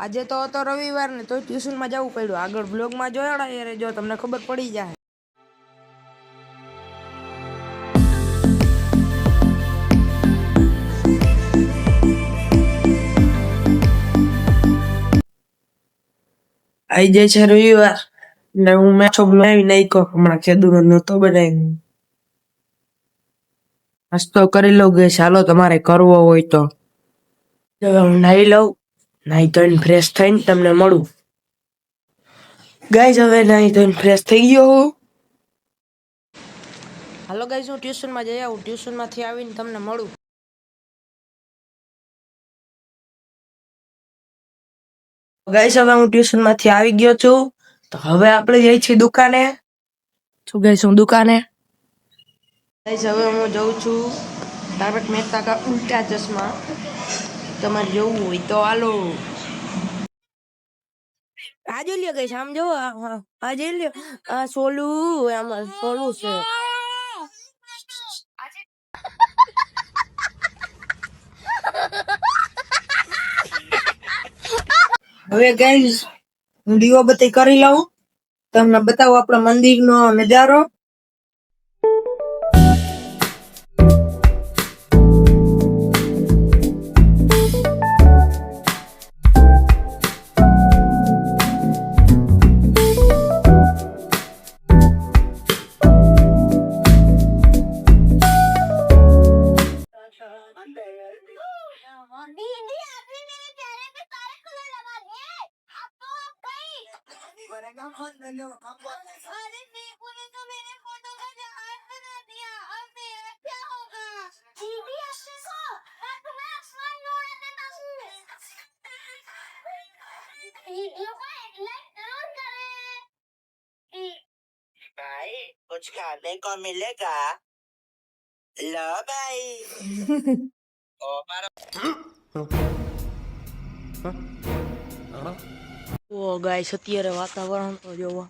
આજે તો હતો રવિવાર ને તો ટ્યુશનમાં જવું પડ્યું. આગળ બ્લોગમાં જોયા રે જો તમને ખબર પડી જાય. આઈ જાય છે રવિવાર. ને હું મેં છો બનાવી નાખ્યો. હમણાં ખેદુરો નહોતો બનાવી નાસ્તો કરી લઉં ગઈ ચાલો તમારે કરવો હોય તો. હું નાહી લઉં. નાહી ધોઈને ફ્રેશ થઈને તમને મળું. ગાઈઝ હવે નાહી ધોઈને ફ્રેશ થઈ ગયો હું. હાલો ગાઈઝ હું ટ્યુશનમાં જઈ આવું. ટ્યુશનમાંથી આવીને તમને મળું. ગાઈસ હવે હું ટ્યુશનમાંથી આવી ગયો છું. તો હવે આપણે જઈ છીએ દુકાને. શું ગાઈસ હું દુકાને. ગાઈસ હવે હું જઉં છું. તારક મહેતા કા ઉલટા ચશ્મા. તમારે જોવું હોય તો હાલો. આજે લ્યો કઈ આમ જો આજે લ્યો. આ સોલું આમાં સોલું છે. હવે ગાઈઝ હું દીવાબત્તી કરી લઉં. તમને બતાવું આપણા મંદિરનો નજારો. अरे देखो ने तो मेरे फोटो का जहाज बना दिया अब मेरा क्या होगा दीदी अच्छे को मैं तुम्हें आसमान में उड़ा देता हूँ ये ये को लाइट जरूर करें भाई कुछ खाने को मिलेगा लो भाई ओ मारो ઓ ગાય અત્યારે વાતાવરણ તો જોવો.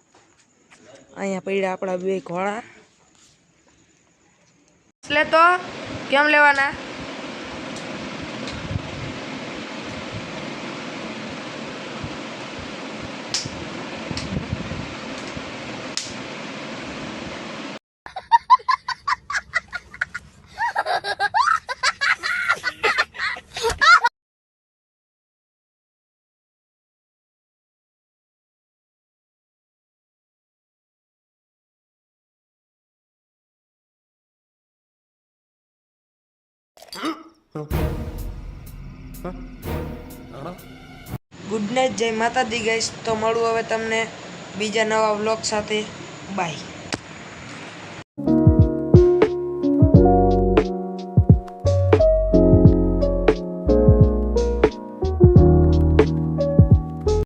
અહીંયા પડ્યા આપણા બે ઘોડા. એટલે તો, કેમ લેવાના? ગુડ નાઇટ જય માતાજી ગાઈસ તો મળું હવે તમને બીજા નવા વ્લોગ સાથે. બાય